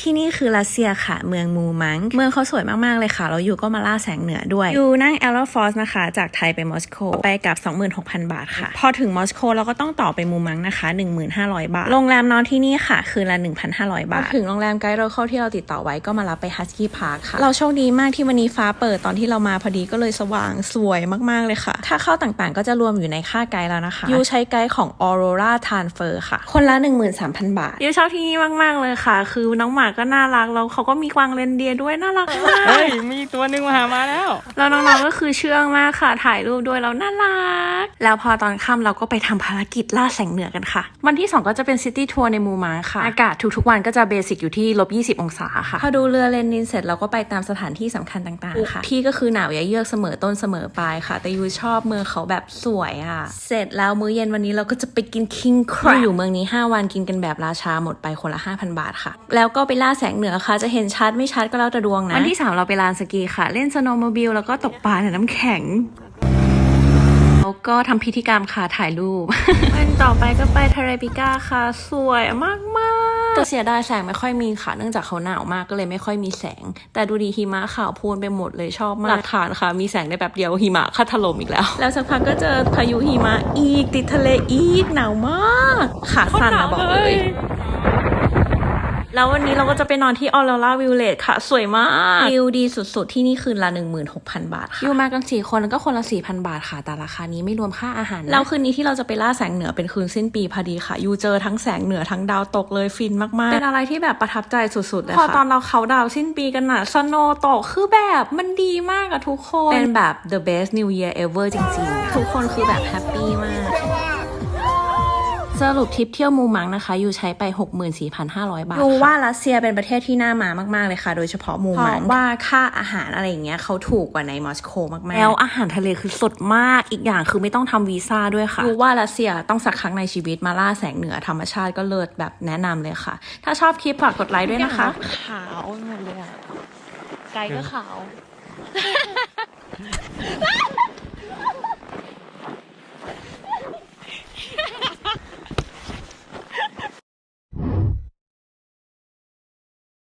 ที่นี่คือรัสเซียค่ะ เมืองมูมัง เมืองเขาสวยมาก ๆ เลยค่ะแล้วยูก็มาล่าแสงเหนือด้วยยูนั่ง a อ r o f o r c e นะคะ จากไทยไปมอสโกไปกับ 26,000 บาทค่ะ พอถึงมอสโกเราก็ต้องต่อไปมูมังนะคะ 1,500 บาท โรงแรมนอนที่นี่ค่ะ คืนละ 1,500 บาท ถึงโรงแรมไกด์เราเข้าที่เราติดต่อไว้ก็มารับไปฮัสกี้พาร์คค่ะ เราโชคดีมากที่วันนี้ฟ้าเปิดตอนที่เรามาพอดีก็เลยสว่างสวยมากๆเลยค่ะ ถ้าเข้าต่างๆ ก็จะรวมอยู่ในค่าไกด์แล้วนะคะยูใช้ไกด์ของ Aurora Transfer ค่ะ คนละ 13,000 บาทยูชอบที่นี่มากๆเลยค่ะ คือน้องหมาก็น่ารักแล้วเขาก็มีกวางเรนเดียร์ด้วยน่ารักมากเฮ้ยมีตัวหนึ่งมาหามาแล้ว แล้วน้องๆก็คือเชื่องมากค่ะถ่ายรูปด้วยแล้วน่ารัก แล้วพอตอนค่ำเราก็ไปทำภารกิจล่าแสงเหนือกันค่ะ วันที่ 2 ก็จะเป็นซิตี้ทัวร์ในมูมาค่ะ อากาศทุกๆวันก็จะเบสิกอยู่ที่ลบ20 องศาค่ะ พอดูเรือเลนนินเสร็จเราก็ไปตามสถานที่สำคัญต่างๆค่ะที่ก็คือหนาวอย่าเยือกเสมอต้นเสมอปลายค่ะ แต่ยูชอบเมืองเขาแบบสวยอะ เสร็จแล้วมื้อเย็นวันนี้เราก็จะไปกินคิงครอยู่เมืองนี้ 5 วันกินกันแบบราชาหมดไปคนละ5,000 บาทค่ะ แล้วก็ไปล่าแสงเหนือค่ะ จะเห็นชัดไม่ชัดก็แล้วแต่ดวงนะ วันที่ 3 เราไปลานสกีค่ะ เล่นสโนว์โมบิลแล้วก็ตกปลาในน้ำแข็งแล้วก็ทำพิธีกรรมค่ะถ่ายรูปวันต่อไปก็ไปทะเลปิก้าค่ะ สวยมากมากๆแต่เสียดายแสงไม่ค่อยมีค่ะ เนื่องจากเขาหนาวมากก็เลยไม่ค่อยมีแสง แต่ดูดีหิมะขาวโพลนไปหมดเลยชอบมากหลักฐานค่ะ มีแสงได้แบบเดียวหิมะคัดถล่มอีกแล้ว แล้วสักพักก็เจอพายุหิมะอีกติดทะเลอีกหนาวมากขาสั่นนะบอกเลย แล้ววันนี้เราก็จะไปนอนที่ออ r ร่าวิลเลจค่ะ สวยมาก วิวดีสุดๆ ที่นี่คืนละ 16,000 บาทค่ะอยู่มากัน4คนก็คนละ 4,000 บาทค่ะ แต่ราคานี้ไม่รวมค่าอาหารนะแล้วคืนนี้ที่เราจะไปล่าแสงเหนือเป็นคืนสิ้นปีพอดีค่ะยูเจอทั้งแสงเหนือทั้งดาวตกเลยฟินมากๆ เป็นอะไรที่แบบประทับใจสุดๆเลยค่ะพอตอนเราเขาดาวสิ้นปีกันน่ะสโนตกคือแบบมันดีมากอะทุกคนเป็นแบบ the best new year ever จริงๆอะทุกคนคือแบบแฮปปี้มาก สรุปทริปเที่ยวมูมังนะคะอยู่ใช้ไป 64,500 บาทรู้ว่ารัสเซียเป็นประเทศที่น่ามามาก ๆ เลยค่ะ โดยเฉพาะมูมังว่าค่าอาหารอะไรอย่างเงี้ยเขาถูกกว่าในมอสโกมาก ๆ แล้วอาหารทะเลคือสดมากอีกอย่างคือไม่ต้องทำวีซ่าด้วยค่ะรู้ว่ารัสเซียต้องสักครั้งในชีวิตมาล่าแสงเหนือธรรมชาติก็เลิศแบบแนะนำเลยค่ะ ถ้าชอบคลิปฝากกดไลค์ด้วยนะคะ ขาวหมดเลยอะไกลก็ขาว